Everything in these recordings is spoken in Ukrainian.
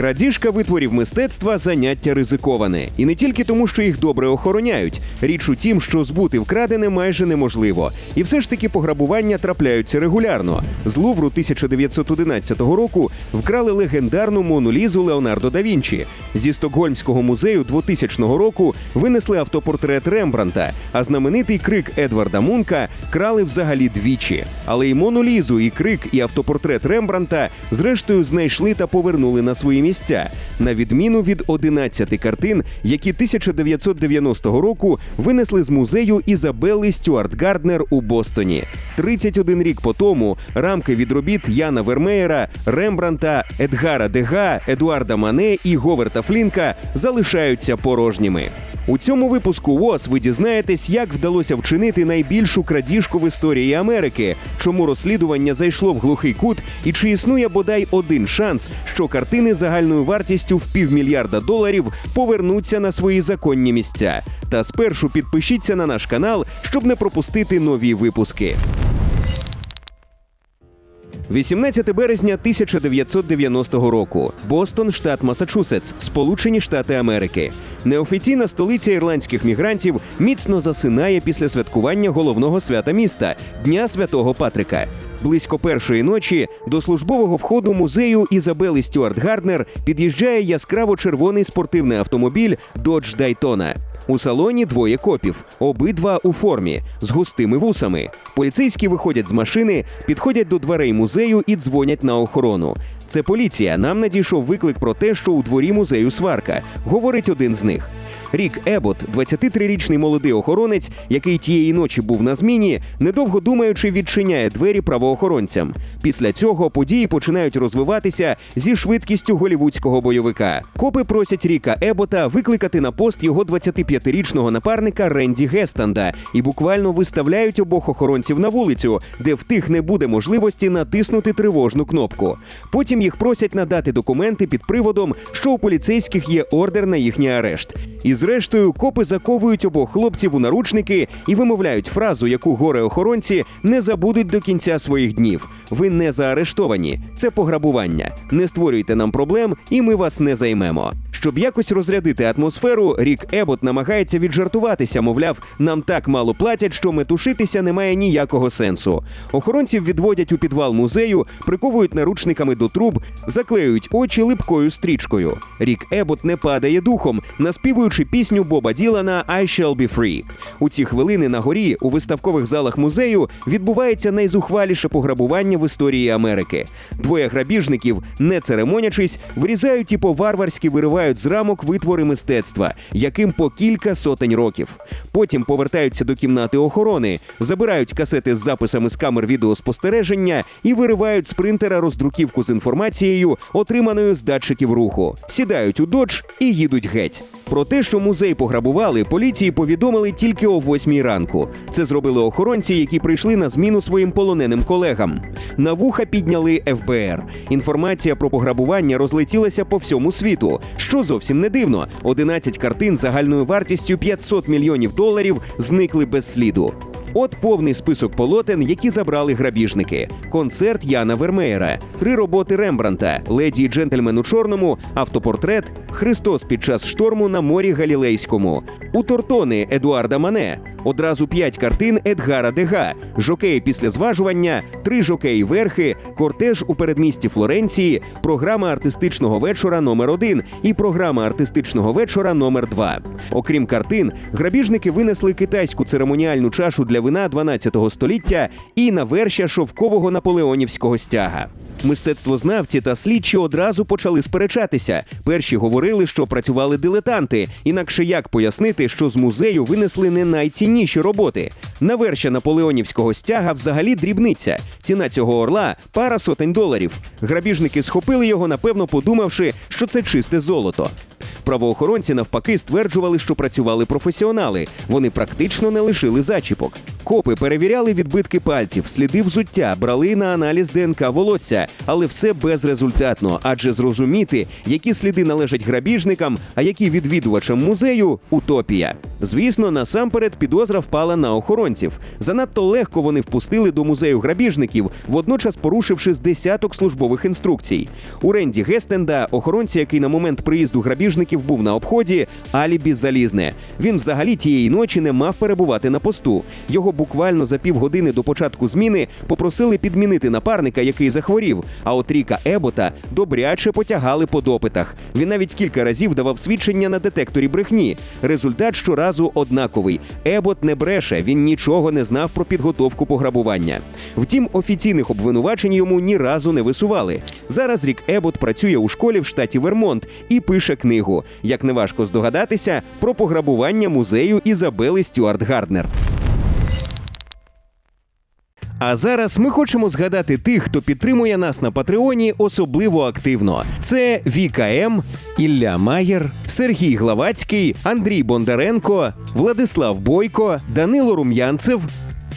Крадіжка витворів мистецтва заняття ризиковане, і не тільки тому, що їх добре охороняють. Річ у тім, що збути вкрадене майже неможливо. І все ж таки пограбування трапляються регулярно. З Лувру 1911 року вкрали легендарну Мону-Лізу Леонардо да Вінчі. Зі Стокгольмського музею 2000 року винесли автопортрет Рембранта, а знаменитий крик Едварда Мунка крали взагалі двічі. Але і Мону-Лізу, і крик, і автопортрет Рембранта зрештою знайшли та повернули на свої місця, на відміну від 11 картин, які 1990 року винесли з музею Ізабелли Стюарт Гарднер у Бостоні. 31 рік по тому рамки від робіт Яна Вермеєра, Рембранта, Едгара Дега, Едуарда Мане і Говерта Флінка залишаються порожніми. У цьому випуску ВОЗ ви дізнаєтесь, як вдалося вчинити найбільшу крадіжку в історії Америки, чому розслідування зайшло в глухий кут, і чи існує бодай один шанс, що картини загальною вартістю в півмільярда доларів повернуться на свої законні місця. Та спершу підпишіться на наш канал, щоб не пропустити нові випуски. 18 березня 1990 року. Бостон, штат Масачусетс, Сполучені Штати Америки. Неофіційна столиця ірландських мігрантів міцно засинає після святкування головного свята міста Дня Святого Патрика. Близько першої ночі до службового входу музею Ізабели Стюарт Гарднер під'їжджає яскраво червоний спортивний автомобіль Dodge Daytona. У салоні двоє копів, обидва у формі з густими вусами. Поліцейські виходять з машини, підходять до дверей музею і дзвонять на охорону. Це поліція. Нам надійшов виклик про те, що у дворі музею сварка, говорить один з них. Рік Ебот, 23-річний молодий охоронець, який тієї ночі був на зміні, недовго думаючи, відчиняє двері правоохоронцям. Після цього події починають розвиватися зі швидкістю голівудського бойовика. Копи просять Ріка Ебота викликати на пост його 25-річного напарника Ренді Гестанда і буквально виставляють обох охоронців на вулицю, де в тих не буде можливості натиснути тривожну кнопку. Потім їх просять надати документи під приводом, що у поліцейських є ордер на їхній арешт. І зрештою, копи заковують обох хлопців у наручники і вимовляють фразу, яку горе-охоронці не забудуть до кінця своїх днів. Ви не заарештовані, це пограбування. Не створюйте нам проблем, і ми вас не займемо. Щоб якось розрядити атмосферу, Рік Ебот намагається віджартуватися, мовляв, нам так мало платять, що метушитися немає ніякого сенсу. Охоронців відводять у підвал музею, приковують наручниками до труб, заклеюють очі липкою стрічкою. Рік Ебот не падає духом, наспівуючи пісню Боба Ділана «I shall be free». У ці хвилини на горі у виставкових залах музею відбувається найзухваліше пограбування в історії Америки. Двоє грабіжників, не церемонячись, вирізають і по-варварськи виривають з рамок витвори мистецтва, яким по кілька сотень років. Потім повертаються до кімнати охорони, забирають касети з записами з камер відеоспостереження і виривають з принтера роздруківку з інформацією, отриманою з датчиків руху. Сідають у додж і їдуть геть. Про те, що музей пограбували, поліції повідомили тільки о восьмій ранку. Це зробили охоронці, які прийшли на зміну своїм полоненим колегам. На вуха підняли ФБР. Інформація про пограбування розлетілася по всьому світу, що зовсім не дивно. 11 картин загальною вартістю 500 мільйонів доларів зникли без сліду. От повний список полотен, які забрали грабіжники: концерт Яна Вермеєра, три роботи Рембранта, леді і джентльмен у чорному, автопортрет, Христос під час шторму на морі Галілейському, у Тортони Едуарда Мане. Одразу п'ять картин Едгара Дега, жокеї після зважування, три жокеї верхи, кортеж у передмісті Флоренції, програма артистичного вечора номер 1 і програма артистичного вечора номер 2 Окрім картин, грабіжники винесли китайську церемоніальну чашу для вина 12 століття і навершя шовкового наполеонівського стяга. Мистецтвознавці та слідчі одразу почали сперечатися. Перші говорили, що працювали дилетанти. Інакше як пояснити, що з музею винесли не найцінніші роботи. Навершя наполеонівського стяга взагалі дрібниця. Ціна цього орла пара сотень доларів. Грабіжники схопили його, напевно, подумавши, що це чисте золото. Правоохоронці навпаки стверджували, що працювали професіонали. Вони практично не лишили зачіпок. Копи перевіряли відбитки пальців, сліди взуття, брали на аналіз ДНК волосся, але все безрезультатно, адже зрозуміти, які сліди належать грабіжникам, а які відвідувачам музею утопія. Звісно, насамперед підозра впала на охоронців. Занадто легко вони впустили до музею грабіжників, водночас порушивши з десяток службових інструкцій. У Ренді Гестенда, охоронці, який на момент приїзду грабіжників був на обході, алібі залізне. Він взагалі тієї ночі не мав перебувати на посту. Його буквально за півгодини до початку зміни попросили підмінити напарника, який захворів. А от Ріка Ебота добряче потягали по допитах. Він навіть кілька разів давав свідчення на детекторі брехні. Результат щоразу однаковий. Ебот не бреше, він нічого не знав про підготовку пограбування. Втім, офіційних обвинувачень йому ні разу не висували. Зараз Рік Ебот працює у школі в штаті Вермонт і пише книгу. Як неважко здогадатися, про пограбування музею Ізабели Стюарт Гарднер. А зараз ми хочемо згадати тих, хто підтримує нас на Патреоні особливо активно. Це Віка М, Ілля Маєр, Сергій Главацький, Андрій Бондаренко, Владислав Бойко, Данило Рум'янцев.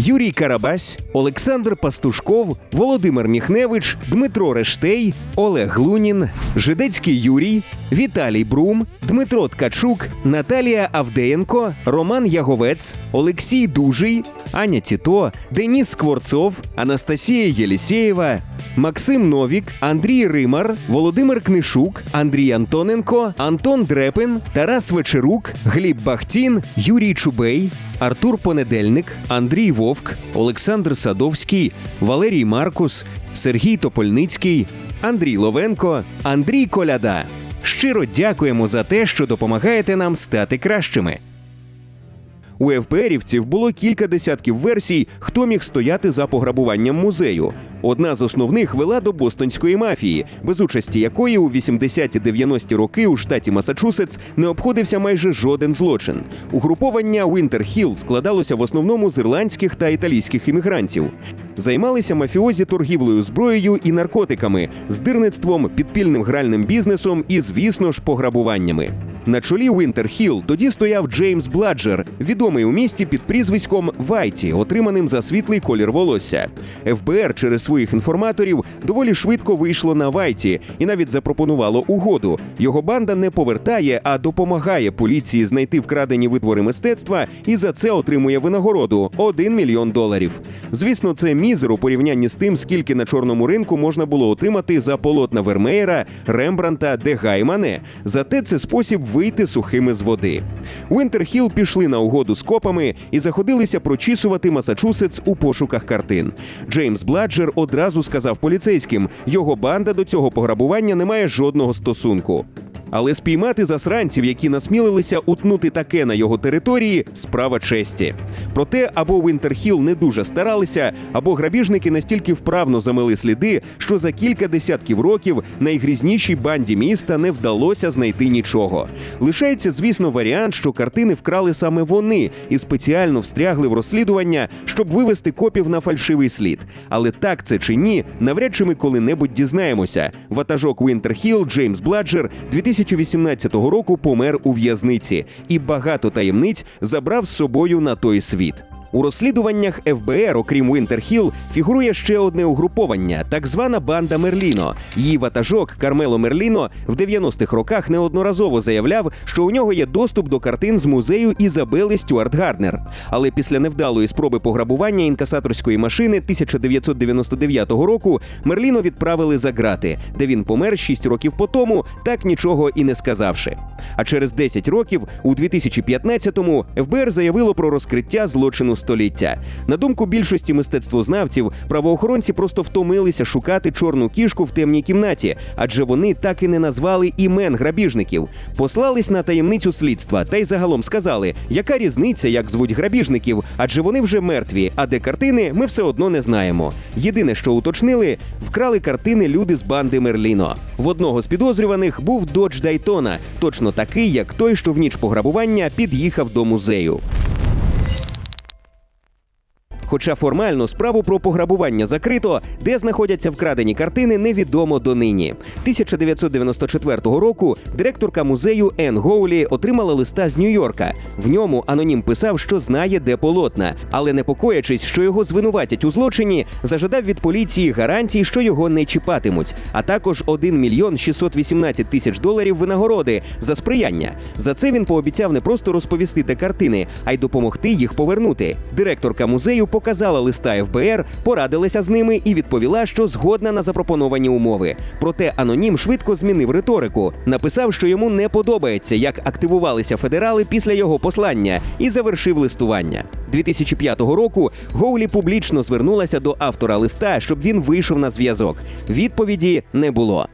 Юрій Карабась, Олександр Пастушков, Володимир Міхневич, Дмитро Рештей, Олег Лунін, Жидецький Юрій, Віталій Брум, Дмитро Ткачук, Наталія Авдеєнко, Роман Яговець, Олексій Дужий, Аня Тіто, Деніс Скворцов, Анастасія Єлісєєва, Максим Новік, Андрій Римар, Володимир Книшук, Андрій Антоненко, Антон Дрепин, Тарас Вечерук, Гліб Бахтін, Юрій Чубей, Артур Понедельник, Андрій Вовк, Олександр Садовський, Валерій Маркус, Сергій Топольницький, Андрій Ловенко, Андрій Коляда. Щиро дякуємо за те, що допомагаєте нам стати кращими. У ФБРівців було кілька десятків версій, хто міг стояти за пограбуванням музею. Одна з основних вела до бостонської мафії, без участі якої у 80-90-ті роки у штаті Масачусетс не обходився майже жоден злочин. Угруповання Вінтерхіл складалося в основному з ірландських та італійських іммігрантів. Займалися мафіозі торгівлею зброєю і наркотиками, здирництвом, підпільним гральним бізнесом і, звісно ж, пограбуваннями. На чолі Вінтерхіл тоді стояв Джеймс Бладжер, відомий у місті під прізвиськом Вайті, отриманим за світлий колір волосся. ФБР через своїх інформаторів доволі швидко вийшло на Вайті і навіть запропонувало угоду. Його банда не повертає, а допомагає поліції знайти вкрадені витвори мистецтва і за це отримує винагороду 1 мільйон доларів. Звісно, це мізер у порівнянні з тим, скільки на чорному ринку можна було отримати за полотна Вермеєра, Рембранта, Дега і Мане. Зате це спосіб вийти сухими з води. Вінтерхіл пішли на угоду з копами і заходилися прочісувати Масачусетс у пошуках картин. Джеймс Бладжер одразу сказав поліцейським, його банда до цього пограбування не має жодного стосунку. Але спіймати засранців, які насмілилися утнути таке на його території, справа честі. Проте або Вінтерхіл не дуже старалися, або грабіжники настільки вправно замили сліди, що за кілька десятків років найгрізнішій банді міста не вдалося знайти нічого. Лишається, звісно, варіант, що картини вкрали саме вони і спеціально встрягли в розслідування, щоб вивести копів на фальшивий слід. Але так це чи ні, навряд чи ми коли-небудь дізнаємося. Ватажок Вінтерхіл Джеймс Бладжер 2018 року помер у в'язниці і багато таємниць забрав з собою на той світ. У розслідуваннях ФБР, окрім Вінтерхіл, фігурує ще одне угруповання так звана банда Мерліно. Її ватажок Кармело Мерліно в 90-х роках неодноразово заявляв, що у нього є доступ до картин з музею Ізабели Стюарт Гарднер. Але після невдалої спроби пограбування інкасаторської машини 1999 року Мерліно відправили за грати, де він помер 6 років по тому, так нічого і не сказавши. А через 10 років, у 2015-му, ФБР заявило про розкриття злочину століття. На думку більшості мистецтвознавців, правоохоронці просто втомилися шукати чорну кішку в темній кімнаті, адже вони так і не назвали імен грабіжників. Послались на таємницю слідства та й загалом сказали, яка різниця, як звуть грабіжників, адже вони вже мертві, а де картини, ми все одно не знаємо. Єдине, що уточнили, вкрали картини люди з банди Мерліно. В одного з підозрюваних був додж Дайтона, точно такий, як той, що в ніч пограбування під'їхав до музею. Хоча формально справу про пограбування закрито, де знаходяться вкрадені картини, невідомо донині. 1994 року директорка музею Ен Гоулі отримала листа з Нью-Йорка. В ньому анонім писав, що знає, де полотна, але непокоячись, що його звинуватять у злочині, зажадав від поліції гарантій, що його не чіпатимуть, а також 1 мільйон 618 тисяч доларів винагороди за сприяння. За це він пообіцяв не просто розповісти де картини, а й допомогти їх повернути. Директорка музею показала листа ФБР, порадилася з ними і відповіла, що згодна на запропоновані умови. Проте анонім швидко змінив риторику, написав, що йому не подобається, як активувалися федерали після його послання, і завершив листування. 2005 року Гоулі публічно звернулася до автора листа, щоб він вийшов на зв'язок. Відповіді не було.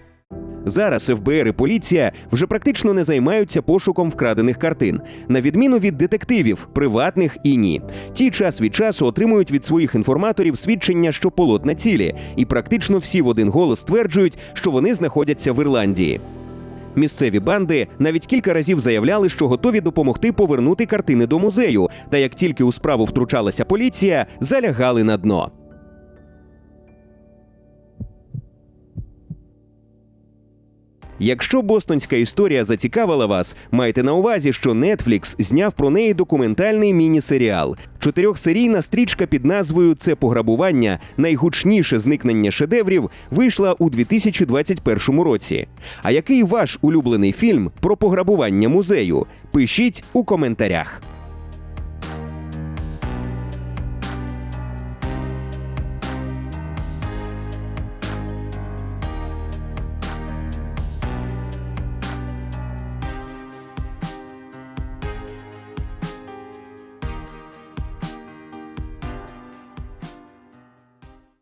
Зараз ФБР і поліція вже практично не займаються пошуком вкрадених картин, на відміну від детективів, приватних і ні. Ті час від часу отримують від своїх інформаторів свідчення, що полотна цілі, і практично всі в один голос стверджують, що вони знаходяться в Ірландії. Місцеві банди навіть кілька разів заявляли, що готові допомогти повернути картини до музею. Та як тільки у справу втручалася поліція, залягали на дно. Якщо бостонська історія зацікавила вас, майте на увазі, що Netflix зняв про неї документальний міні-серіал. Чотирьохсерійна стрічка під назвою Це пограбування найгучніше зникнення шедеврів вийшла у 2021 році. А який ваш улюблений фільм про пограбування музею? Пишіть у коментарях.